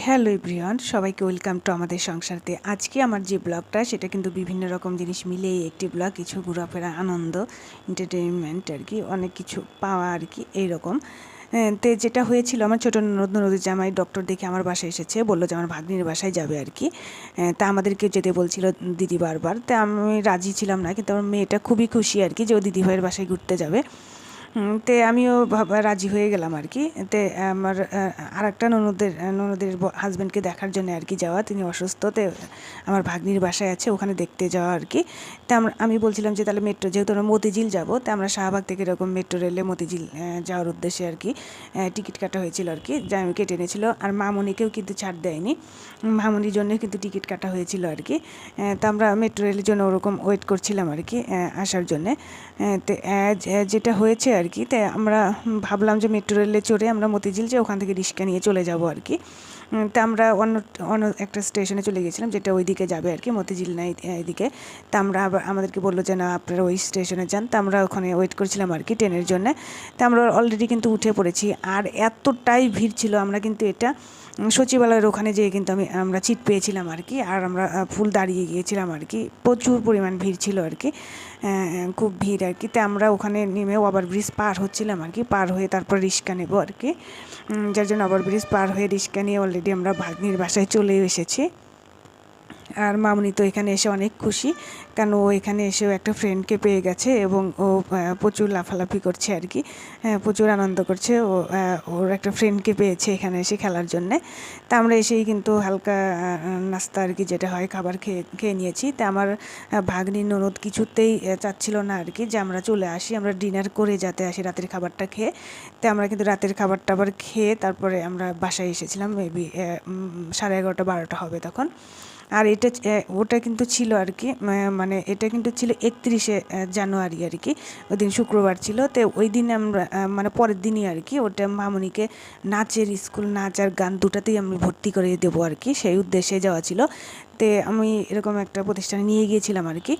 Hello everyone, সবাইকে welcome to আমাদের সংসারতে। আজকে আমার যে ব্লগটা, সেটা কিন্তু বিভিন্ন রকম জিনিস মিলেই একটি ব্লগ, কিছু ঘোরাফেরা, আনন্দ এন্টারটেনমেন্ট আর কি, অনেক কিছু পাওয়া আর কি, এইরকম। তে যেটা হয়েছিল, আমার ছোটো ননদ নদীর জামাই ডক্টর দেখে আমার বাসায় এসেছে, বলল যে আমার ভাগ্নির বাসায় যাবে আর কি। তা আমাদেরকে যেতে বলছিল দিদি বারবার, তা আমি রাজি ছিলাম না, কিন্তু আমার মেয়েটা খুবই খুশি আর কি যে ও দিদিভাইয়ের বাসায় ঘুরতে যাবে। তে আমিও রাজি হয়ে গেলাম আর কি। তে আমার আর একটা ননদের ননদের হাজব্যান্ডকে দেখার জন্য আর কি যাওয়া। তিনি অসুস্থ, তে আমার ভাগ্নির বাসায় আছে, ওখানে দেখতে যাওয়া আর কি। তা আমরা, আমি বলছিলাম যে তাহলে মেট্রো যেহেতু আমরা মতিঝিল যাব, তা আমরা শাহবাগ থেকে এরকম মেট্রো রেলে মতিঝিল যাওয়ার উদ্দেশ্যে আর কি টিকিট কাটা হয়েছিল আর কি। যা আমি কেটে এনেছিল। আর মামনিকেও কিন্তু ছাড় দেয়নি। মামনির জন্য কিন্তু টিকিট কাটা হয়েছিল আর কি। তা আমরা মেট্রো রেলের জন্য ওরকম ওয়েট করছিলাম আর কি আসার জন্যে। যেটা হয়েছে কি তাই আমরা ভাবলাম যে মেট্রো রেলে চড়ে আমরা মতিঝিল যে ওখান থেকে রিক্সা নিয়ে চলে যাব আর কি তা আমরা অন্য অন্য একটা স্টেশনে চলে গেছিলাম যেটা ওইদিকে যাবে আর কি মতিঝিল না এদিকে তা আমরা আবার আমাদেরকে বলল যে, না, আপনারা ওই স্টেশনে যান। তা আমরা ওখানে ওয়েট করছিলাম আর কি ট্রেনের জন্য। তা আমরা অলরেডি কিন্তু উঠে পড়েছি। আর এতটাই ভিড় ছিল আমরা কিন্তু এটা সচিবালয়ের ওখানে যেয়ে কিন্তু আমি, আমরা চিট পেয়েছিলাম আর কি, আর আমরা ফুল দাঁড়িয়ে গিয়েছিলাম আর কি। প্রচুর পরিমাণ ভিড় ছিল আর কি খুব ভিড় আর কি। তো আমরা ওখানে নেমে ওভার ব্রিজ পার হচ্ছিলাম আর কি, পার হয়ে তারপর রিক্সা নেব আর কি। যার জন্য ওভার ব্রিজ পার হয়ে রিক্সা নিয়ে অলরেডি আমরা ভাগ্নির বাসায় চলে এসেছি। আর মামনি তো এখানে এসে অনেক খুশি কারণ ও এখানে এসেও একটা ফ্রেন্ডকে পেয়ে গেছে এবং ও প্রচুর লাফালাফি করছে আর কি হ্যাঁ, প্রচুর আনন্দ করছে। ও ওর একটা ফ্রেন্ডকে পেয়েছে এখানে এসে খেলার জন্যে। তা আমরা এসেই কিন্তু হালকা নাস্তা আর কি যেটা হয় খাবার খেয়ে খেয়ে নিয়েছি। তা আমার ভাগ্নি ননদ কিছুতেই চাচ্ছিল না আর কি যে আমরা চলে আসি আমরা ডিনার করে যাতে আসি রাতের খাবারটা খেয়ে। তো আমরা কিন্তু রাতের খাবারটা আবার খেয়ে তারপরে আমরা বাসায় এসেছিলাম মেবি সাড়ে এগারোটা বারোটা হবে তখন। আর এটা ওটা কিন্তু ছিল আর কি মানে এটা কিন্তু ছিল একত্রিশে জানুয়ারি আর কি, ওই দিন শুক্রবার ছিল। তো ওই দিন আমরা মানে পরের দিনই আর কি, ওটা মামনিকে নাচের স্কুল, নাচ আর গান দুটাতেই আমি ভর্তি করে দেবো আর কি, সেই উদ্দেশ্যে যাওয়া ছিল। তে আমি এরকম একটা প্রতিষ্ঠানে নিয়ে গিয়েছিলাম আর কি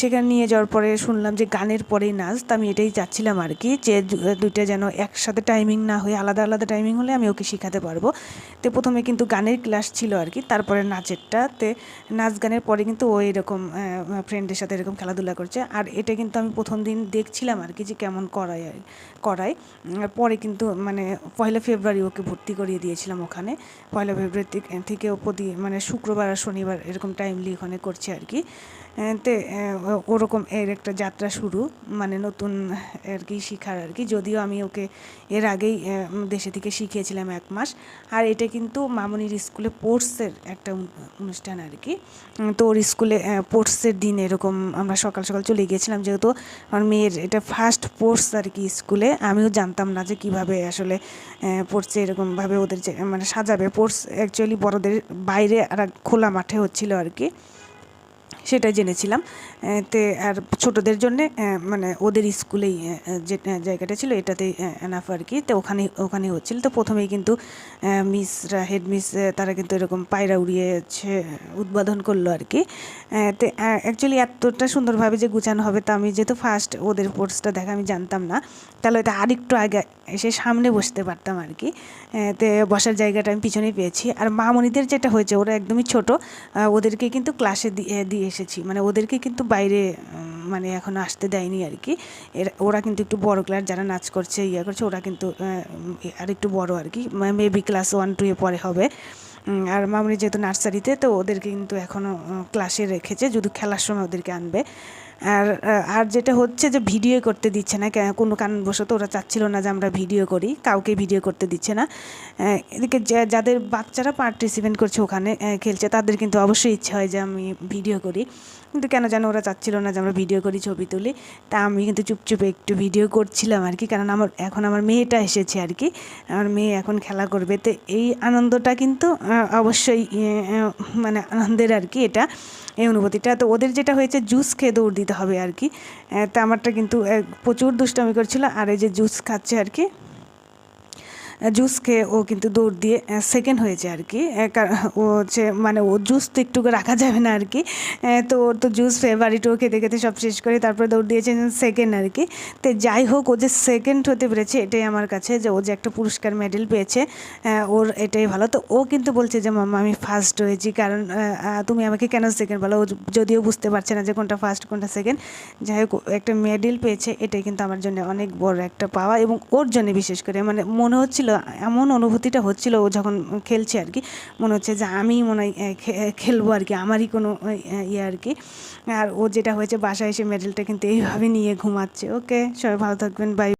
সেখানে নিয়ে যাওয়ার পরে শুনলাম যে গানের পরেই নাচ, তো আমি এটাই চাচ্ছিলাম আর কি, যে দুইটা যেন একসাথে টাইমিং না হয়ে, আলাদা আলাদা টাইমিং হলে আমি ওকে শেখাতে পারব। তো প্রথমে কিন্তু গানের ক্লাস ছিল আর কি, তারপরে নাচেরটা তে নাচ গানের পরে কিন্তু ও এরকম ফ্রেন্ডের সাথে এরকম খেলাধুলা করছে। আর এটা কিন্তু আমি প্রথম দিন দেখছিলাম আর কি যে কেমন করায় করায়। পরে কিন্তু মানে পয়লা ফেব্রুয়ারি ওকে ভর্তি করিয়ে দিয়েছিলাম ওখানে। পয়লা ফেব্রুয়ারি থেকে- ও প্রতি মানে শুক্রবার আর শনিবার এরকম টাইমলি ওখানে করছে আর কি। তে ওরকম এর একটা যাত্রা শুরু মানে নতুন আর কি শিখার আর কি। যদিও আমি ওকে এর আগেই দেশে থেকে শিখিয়েছিলাম এক মাস। আর এটা কিন্তু মামনির স্কুলে স্পোর্টসের একটা অনুষ্ঠান আর কি। তো ওর স্কুলে স্পোর্টসের দিন এরকম আমরা সকাল সকাল চলে গিয়েছিলাম। যেহেতু আমার মেয়ের এটা ফার্স্ট স্পোর্টস আর কি স্কুলে, আমিও জানতাম না যে কীভাবে আসলে পড়ছে এরকমভাবে ওদের মানে সাজাবে। স্পোর্টস অ্যাকচুয়ালি বড়দের বাইরে আর খোলা মাঠে হচ্ছিল আর কি। সেটা জেনেছিলাম। তে আর ছোটদের জন্য মানে ওদের স্কুলেই যে জায়গাটা ছিল এটাতেই এনাফ আর কি। তো ওখানে ওখানে হচ্ছিল। তো প্রথমেই কিন্তু মিসরা হেড মিস তারা কিন্তু এরকম পায়রা উড়িয়েছে, উদ্বোধন করল আর কি। তো অ্যাকচুয়ালি এতটা সুন্দরভাবে যে গুছানো হবে তা আমি যেহেতু ফার্স্ট ওদের পোর্টসটা দেখা, আমি জানতাম না। তাহলে এটা আরেকটু আগে এসে সামনে বসতে পারতাম আর কি। তে বসার জায়গাটা আমি পিছনেই পেয়েছি। আর মামনিদের যেটা হয়েছে, ওরা একদমই ছোট। ওদেরকে কিন্তু ক্লাসে দিয়ে দিয়ে এসেছি। মানে ওদেরকে কিন্তু বাইরে মানে এখন আসতে দেয়নি আর কি ওরা কিন্তু একটু বড় ক্লাস যারা নাচ করছে ইয়ে করছে, ওরা কিন্তু আর একটু বড় আর কি মেবি ক্লাস ওয়ান টুয়ে পরে হবে। আর মামনি যেহেতু নার্সারিতে তো ওদেরকে কিন্তু এখনও ক্লাসে রেখেছে, যদি খেলার সময় ওদেরকে আনবে। আর আর যেটা হচ্ছে যে ভিডিও করতে দিচ্ছে না কোনো কারণবশত ওরা চাচ্ছিল না যে আমরা ভিডিও করি, কাউকে ভিডিও করতে দিচ্ছে না। এদিকে যাদের বাচ্চারা পার্টিসিপেন্ট করছে ওখানে খেলছে, তাদের কিন্তু অবশ্যই ইচ্ছা হয় যে আমি ভিডিও করি। কিন্তু কেন যেন ওরা চাচ্ছিল না যে আমরা ভিডিও করি, ছবি তুলি। তা আমি কিন্তু চুপচুপে একটু ভিডিও করছিলাম আর কি, কারণ আমার, এখন আমার মেয়েটা এসেছে আর কি। আমার মেয়ে এখন খেলা করবে। তো এই আনন্দটা কিন্তু অবশ্যই মানে আনন্দের আর কি এটা, এই অনুভূতিটা। তো ওদের যেটা হয়েছে, জুস খেয়ে দৌড় দিতে হবে আর কি। তামারটা কিন্তু প্রচুর দুষ্টামি করছিল। আর এই যে জুস খাচ্ছে আর কি। জুস খেয়ে ও কিন্তু দৌড় দিয়ে সেকেন্ড হয়েছে আর কি। ও হচ্ছে মানে ও জুস তো একটু রাখা যাবে না আর কি। তো ওর তো জুস ফেভারিট ও খেতে খেতে সব শেষ করে তারপরে দৌড় দিয়েছে সেকেন্ড আর কি। তো যাই হোক, ও যে সেকেন্ড হতে পেরেছে, এটাই আমার কাছে যে ও যে একটা পুরস্কার মেডেল পেয়েছে ওর এটাই ভালো। তো ও কিন্তু বলছে যে, মাম্মা, আমি ফার্স্ট হয়েছি, কারণ তুমি আমাকে কেন সেকেন্ড বলো? ও যদিও বুঝতে পারছে না যে কোনটা ফার্স্ট কোনটা সেকেন্ড যাই হোক একটা মেডেল পেয়েছে, এটাই কিন্তু আমার জন্য অনেক বড় একটা পাওয়া এবং ওর জন্য বিশেষ করে। মানে মনে হচ্ছিল এমন অনুভূতিটা হচ্ছিল ও যখন খেলছে আর কি, মনে হচ্ছে যে আমি মনে হয় খেলব আর কি, আমারই কোনো ইয়ে আর কি। আর ও যেটা হয়েছে বাসায় এসে মেডেলটা কিন্তু এইভাবে নিয়ে ঘুমাচ্ছে। ওকে, সবাই ভালো থাকবেন, বাই।